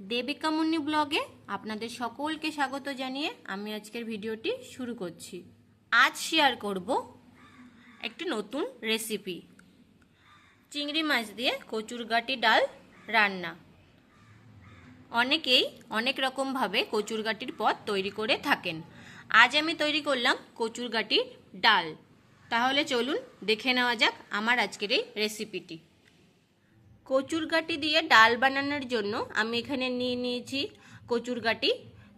দেবিকা মুন্নি ব্লগে আপনাদের সকলকে স্বাগত জানিয়ে আমি আজকের ভিডিওটি শুরু করছি। আজ শেয়ার করব একটি নতুন রেসিপি চিংড়ি মাছ দিয়ে কচুরগাটি ডাল রান্না। অনেকেই অনেক রকমভাবে কচুরগাটির পদ তৈরি করে থাকেন। আজ আমি তৈরি করলাম কচুরগাটির ডাল। তাহলে চলুন দেখে নেওয়া যাক আমার আজকের এই রেসিপিটি কচুরগাটি দিয়ে ডাল বানানোর জন্য আমি এখানে নিয়ে নিয়েছি কচুরগাটি।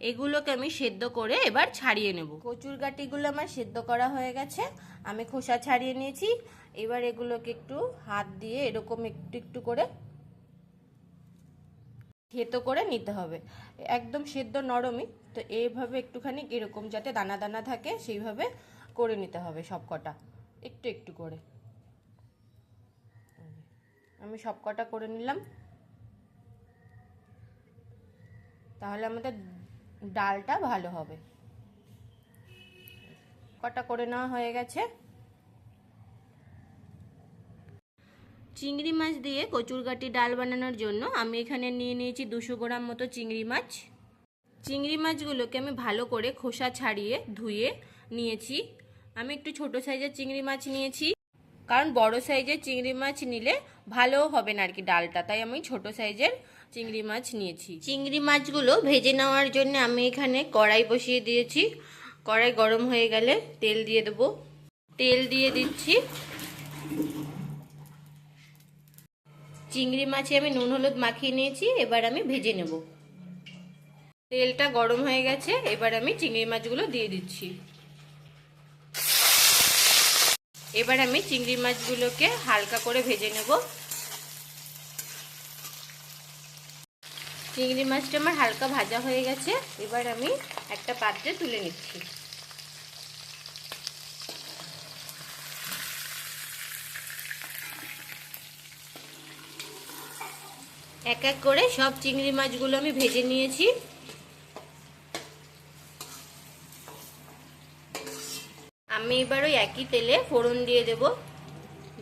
এগুলোকে আমি সেদ্ধ করে এবার ছাড়িয়ে নেব। কচুরগাটিগুলো আমার সেদ্ধ করা হয়ে গেছে। আমি খোসা ছাড়িয়ে নিয়েছি। এবার এগুলোকে একটু হাত দিয়ে এরকম একটু একটু করে থেতো করে নিতে হবে। একদম সেদ্ধ নরমই। তো এইভাবে একটুখানি এরকম যাতে দানা দানা থাকে, সেইভাবে করে নিতে হবে সব কটা একটু একটু করে। আমি সব কটা করে নিলাম। তাহলে আমাদের ডালটা ভালো হবে। কটা করে নেওয়া হয়ে গেছে? চিংড়ি মাছ দিয়ে কচুরগাটি ডাল বানানোর জন্য আমি এখানে নিয়ে নিয়েছি দুশো গ্রাম মতো চিংড়ি মাছ। চিংড়ি মাছগুলোকে আমি ভালো করে খোসা ছাড়িয়ে ধুয়ে নিয়েছি। আমি একটু ছোট সাইজের চিংড়ি মাছ নিয়েছি। কারণ বড় সাইজের চিংড়ি মাছ নিলে ভালো হবে না আর কি ডালটা। তাই আমি ছোট সাইজের চিংড়ি মাছ নিয়েছি। চিংড়ি মাছগুলো ভেজে নেওয়ার জন্য আমি এখানে কড়াই বসিয়ে দিয়েছি। কড়াই গরম হয়ে গেলে তেল দিয়ে দেবো। তেল দিয়ে দিচ্ছি। চিংড়ি মাছে আমি নুন হলুদ মাখিয়ে নিয়েছি, এবার আমি ভেজে নেব। তেলটা গরম হয়ে গেছে, এবার আমি চিংড়ি মাছগুলো দিয়ে দিচ্ছি। এবার আমি চিংড়ি মাছগুলোকে হালকা করে ভেজে নেব। চিংড়ি মাছটা আমার হালকা ভাজা হয়ে গেছে, এবার আমি একটা পাত্রে তুলে নিচ্ছি। এক এক করে সব চিংড়ি মাছগুলো আমি ভেজে নিয়েছি। আমি এবার ওই একই তেলে ফোড়ন দিয়ে দেব।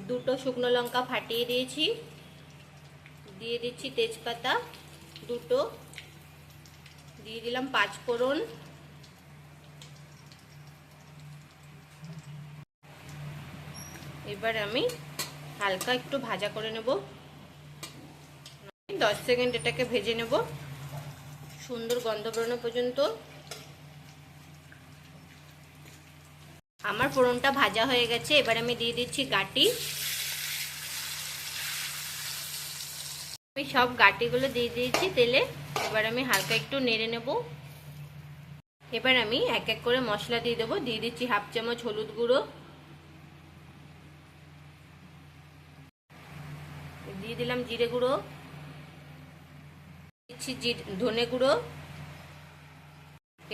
দুটো শুকনো লঙ্কা ফাটিয়ে দিয়েছি। দিয়ে দিচ্ছি তেজপাতা, দুটো। দিয়ে দিলাম পাঁচ ফোড়ন। এবার আমি হালকা একটু ভাজা করে নেব। দশ সেকেন্ড এটাকে ভেজে নেব। সুন্দর গন্ধ বেরোনো পর্যন্ত। আমার ফোড়নটা ভাজা হয়ে গেছে, এবার আমি দিয়ে দিচ্ছি গাটি। আমি সব গাটিগুলো দিয়ে দিয়েছি তেলে, এবার আমি হালকা একটু নেড়ে নেব। এবার আমি এক এক করে মশলা দিয়ে দেবো, দিয়ে দিচ্ছি হাফ চামচ হলুদ গুঁড়ো। দিয়ে দিলাম জিরে গুঁড়ো। দিচ্ছি ধনে গুঁড়ো।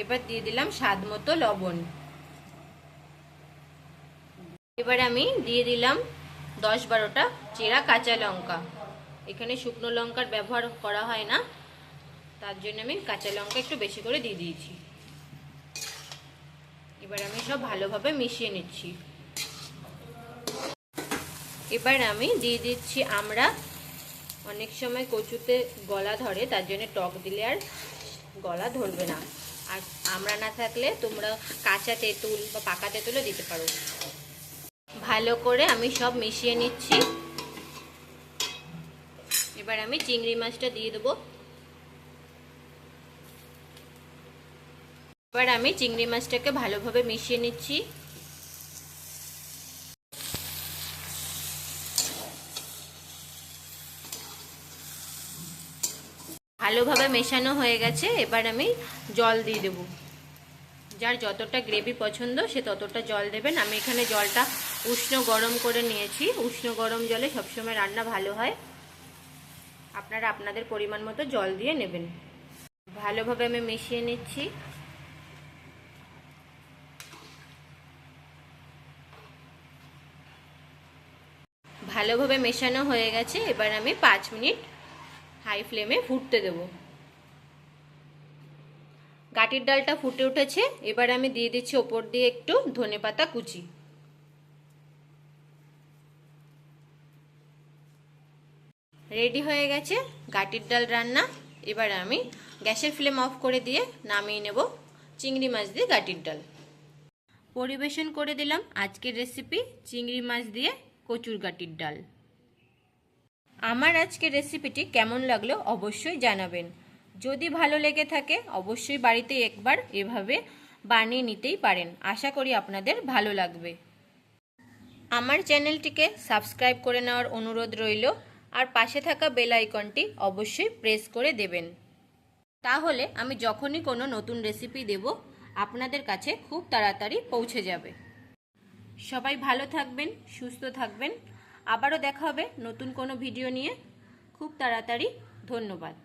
এবার দিয়ে দিলাম স্বাদ মতো লবণ। এবার আমি দিয়ে দিলাম দশ বারোটা চেরা কাঁচা লঙ্কা। এখানে শুকনো লঙ্কার ব্যবহার করা হয় না। তার জন্য আমি কাঁচা লঙ্কা একটু বেশি করে দিয়ে দিয়েছি। এবার আমি সব ভালোভাবে মিশিয়ে নিচ্ছি। এবার আমি দিয়ে দিচ্ছি আমরা। অনেক সময় কচুতে গলা ধরে, তার জন্য টক দিলে আর গলা ধরবে না। আর আমরা না থাকলে তোমরা কাঁচা তেঁতুল বা পাকা তেঁতুলও দিতে পারো। ভালো করে আমি সব মিশিয়ে নিচ্ছি। এবার আমি চিংড়ি মাছটা দিয়ে দেবো। এবার আমি চিংড়ি মাছটাকে ভালোভাবে মিশিয়ে নিচ্ছি। ভালোভাবে মেশানো হয়ে গেছে, এবার আমি জল দিয়ে দেবো। যার যতটা গ্রেভি পছন্দ সে ততটা জল দেবেন। আমি এখানে জলটা উষ্ণ গরম করে নিয়েছি। উষ্ণ গরম জলে সবসময় রান্না ভালো হয়। আপনারা আপনাদের পরিমাণ মতো জল দিয়ে নেবেন। ভালোভাবে আমি মিশিয়ে নিচ্ছি। ভালোভাবে মেশানো হয়ে গেছে। এবার আমি পাঁচ মিনিট হাই ফ্লেমে ফুটতে দেবো। গাটির ডালটা ফুটে উঠেছে। এবার আমি দিয়ে দিচ্ছি ওপর দিয়ে একটু ধনে পাতা কুচি। রেডি হয়ে গেছে গাটির ডাল রান্না। এবার আমি গ্যাসের ফ্লেম অফ করে দিয়ে নামিয়ে নেব চিংড়ি মাছ দিয়ে গাটির ডাল। পরিবেশন করে দিলাম আজকের রেসিপি চিংড়ি মাছ দিয়ে কচুর গাটির ডাল। আমার আজকের রেসিপিটি কেমন লাগল অবশ্যই জানাবেন। যদি ভালো লেগে থাকে, অবশ্যই বাড়িতে একবার এভাবে বানিয়ে নিতেই পারেন। আশা করি আপনাদের ভালো লাগবে। আমার চ্যানেলটিকে সাবস্ক্রাইব করে নেওয়ার অনুরোধ রইল। আর পাশে থাকা বেল আইকনটি অবশ্যই প্রেস করে দেবেন। তাহলে আমি যখনই কোনো নতুন রেসিপি দেব, আপনাদের কাছে খুব তাড়াতাড়ি পৌঁছে যাবে। সবাই ভালো থাকবেন, সুস্থ থাকবেন। আবারও দেখা হবে নতুন কোনো ভিডিও নিয়ে। খুব তাড়াতাড়ি ধন্যবাদ।